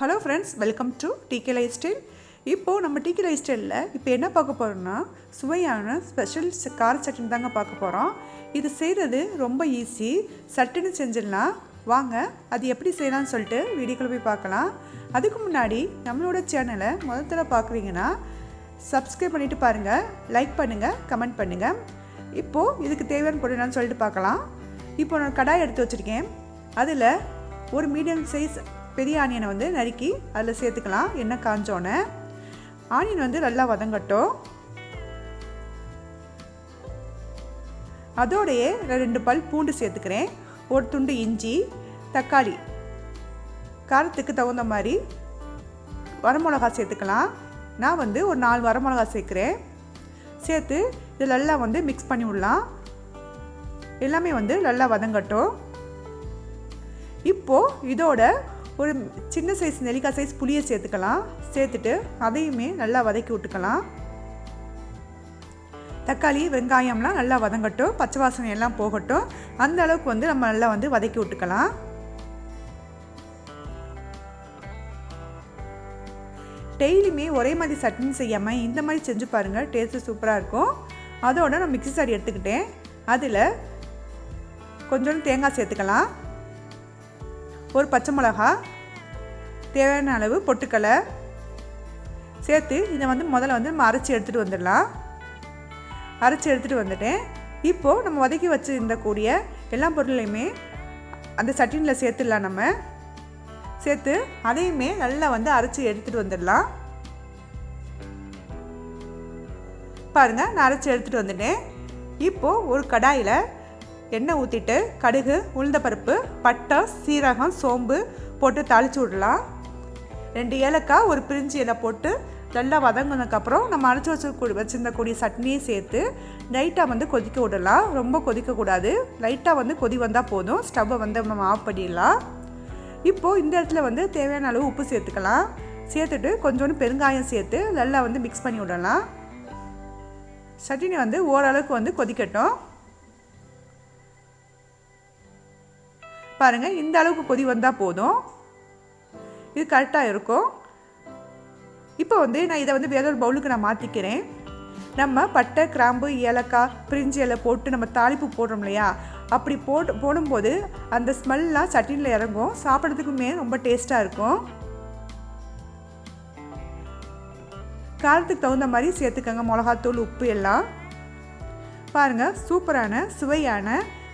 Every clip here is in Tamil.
Hello friends welcome to DK life style இப்போது நம்ம டிகே லைஃப் ஸ்டைலில் இப்போ என்ன பார்க்க போகிறோம்னா சுவையான ஸ்பெஷல் கார சட்னி தாங்க பார்க்க போகிறோம் இது செய்கிறது ரொம்ப ஈஸி சட்டுன்னு செஞ்சிடலாம். வாங்க அது எப்படி செய்யலாம்னு சொல்லிட்டு வீடியோக்குள்ள போய் பார்க்கலாம். அதுக்கு முன்னாடி நம்மளோட சேனலை முதல்ல பார்க்குறீங்கன்னா சப்ஸ்கிரைப் பண்ணிவிட்டு பாருங்கள் லைக் பண்ணுங்கள் கமெண்ட் பண்ணுங்கள் இப்போது இதுக்கு தேவையான பொருள் என்னன்னு சொல்லிட்டு பார்க்கலாம். இப்போ நான் கடாய் எடுத்து வச்சுருக்கேன். அதில் ஒரு மீடியம் சைஸ் பெரிய ஆனியனை வந்து நறுக்கி அதில் சேர்த்துக்கலாம். எண்ணெய் காஞ்சோன்னே. ஆனியன் வந்து நல்லா வதங்கட்டும். அதோடையே ரெண்டு பல் பூண்டு சேர்த்துக்கிறேன். ஒரு துண்டு இஞ்சி தக்காளி. காரத்துக்கு தகுந்த மாதிரி வரமிளகா சேர்த்துக்கலாம். நான் வந்து ஒரு நாலு வரமிளகா சேர்க்குறேன். சேர்த்து இது நல்லா வந்து மிக்ஸ் பண்ணி விடலாம். எல்லாமே வந்து நல்லா வதங்கட்டும். இப்போது இதோட ஒரு சின்ன சைஸ் நெல்லிக்காய் சைஸ் புளியை சேர்த்துக்கலாம். சேர்த்துட்டு அதையுமே நல்லா வதக்கி விட்டுக்கலாம். தக்காளி வெங்காயம்லாம் நல்லா வதங்கட்டும். பச்சை வாசனை எல்லாம் போகட்டும். அந்த அளவுக்கு வந்து நம்ம நல்லா வந்து வதக்கி விட்டுக்கலாம். டெய்லியுமே ஒரே மாதிரி சட்னி செய்யாமல் இந்த மாதிரி செஞ்சு பாருங்கள் டேஸ்ட்டு சூப்பராக இருக்கும். அதோட நான் மிக்ஸி சாடி எடுத்துக்கிட்டேன். அதில் கொஞ்சோண்டு தேங்காய் சேர்த்துக்கலாம். ஒரு பச்சை மிளகா தேவையான அளவு பொட்டுக்கலை சேர்த்து இதை வந்து முதல்ல வந்து நம்ம அரைச்சி எடுத்துகிட்டு வந்துடலாம். அரைச்சி எடுத்துகிட்டு வந்துட்டேன். இப்போது நம்ம வதக்கி வச்சுருந்த கூடிய எல்லா பொருளையுமே அந்த சட்டினில் சேர்த்துடலாம் நம்ம. சேர்த்து அதையுமே நல்லா வந்து அரைச்சி எடுத்துகிட்டு வந்துடலாம். பாருங்கள் நான் அரைச்சி எடுத்துகிட்டு வந்துட்டேன். இப்போது ஒரு கடாயில் எண்ணெய் ஊற்றிட்டு கடுகு உளுந்தப்பருப்பு பட்டை சீரகம் சோம்பு போட்டு தாளித்து விடலாம். ரெண்டு ஏலக்காய் ஒரு பிரிஞ்சு இலை போட்டு நல்லா வதங்கினதுக்கப்புறம் நம்ம அரைச்சி வச்சு வச்சுருந்த கூடிய சட்னியை சேர்த்து லைட்டாக வந்து கொதிக்க விடலாம். ரொம்ப கொதிக்கக்கூடாது லைட்டாக வந்து கொதி வந்தால் போதும். ஸ்டவ்வை வந்து நம்ம ஆஃப் பண்ணிடலாம். இப்போது இந்த இடத்துல வந்து தேவையான அளவு உப்பு சேர்த்துக்கலாம். சேர்த்துட்டு கொஞ்சோண்டு பெருங்காயம் சேர்த்து நல்லா வந்து மிக்ஸ் பண்ணி விடலாம். சட்னி வந்து ஓரளவுக்கு வந்து கொதிக்கட்டும். பாருங்கள் இந்த அளவுக்கு கொதி வந்தால் போதும். இது கரெக்டாக இருக்கும். இப்போ வந்து நான் இதை வந்து வேற ஒரு பவுலுக்கு நான் மாற்றிக்கிறேன் நம்ம பட்டை கிராம்பு ஏலக்காய் பிரிஞ்சி இலை போட்டு நம்ம தாளிப்பு போடுறோம் இல்லையா? அப்படி போட்டு போடும்போது அந்த ஸ்மெல்லாம் சட்டினில் இறங்கும். சாப்பிட்றதுக்குமே ரொம்ப டேஸ்ட்டாக இருக்கும். காரத்துக்கு தகுந்த மாதிரி சேர்த்துக்கோங்க. மிளகாத்தூள் உப்பு எல்லாம். பாருங்கள் சூப்பரான சுவையான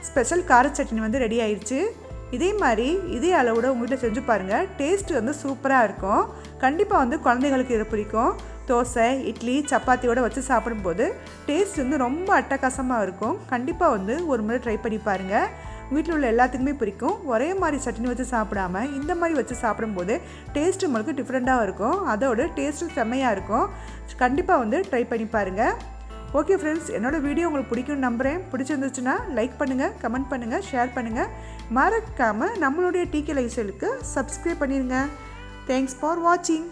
ஸ்பெஷல் கார சட்னி வந்து ரெடி ஆயிடுச்சு இதே மாதிரி இதே அளவோட உங்கள் வீட்டில் செஞ்சு பாருங்கள் டேஸ்ட் வந்து சூப்பராக இருக்கும். கண்டிப்பாக வந்து குழந்தைகளுக்கு இது பிடிக்கும். தோசை இட்லி சப்பாத்தியோடு வச்சு சாப்பிடும்போது டேஸ்ட் வந்து ரொம்ப அட்டகாசமாக இருக்கும். கண்டிப்பாக வந்து ஒரு முறை ட்ரை பண்ணி பாருங்கள் வீட்டில் உள்ள எல்லாத்துக்குமே பிடிக்கும். ஒரே மாதிரி சட்னி வச்சு சாப்பிடாம இந்த மாதிரி வச்சு சாப்பிடும்போது டேஸ்ட் உங்களுக்கு டிஃப்ரெண்ட்டாக இருக்கும். அதோட டேஸ்ட்டும் செம்மையாக இருக்கும். கண்டிப்பாக வந்து ட்ரை பண்ணி பாருங்கள் ஓகே ஃப்ரெண்ட்ஸ் என்னோடய வீடியோ உங்களுக்கு பிடிக்கும்னு நம்புகிறேன் பிடிச்சிருந்துச்சுன்னா லைக் பண்ணுங்கள் கமெண்ட் பண்ணுங்கள் ஷேர் பண்ணுங்கள் மறக்காமல் நம்மளுடைய டிகே லைஃப் ஸ்டைலுக்கு சப்ஸ்கிரைப் பண்ணிடுங்க தேங்க்ஸ் ஃபார் வாட்சிங்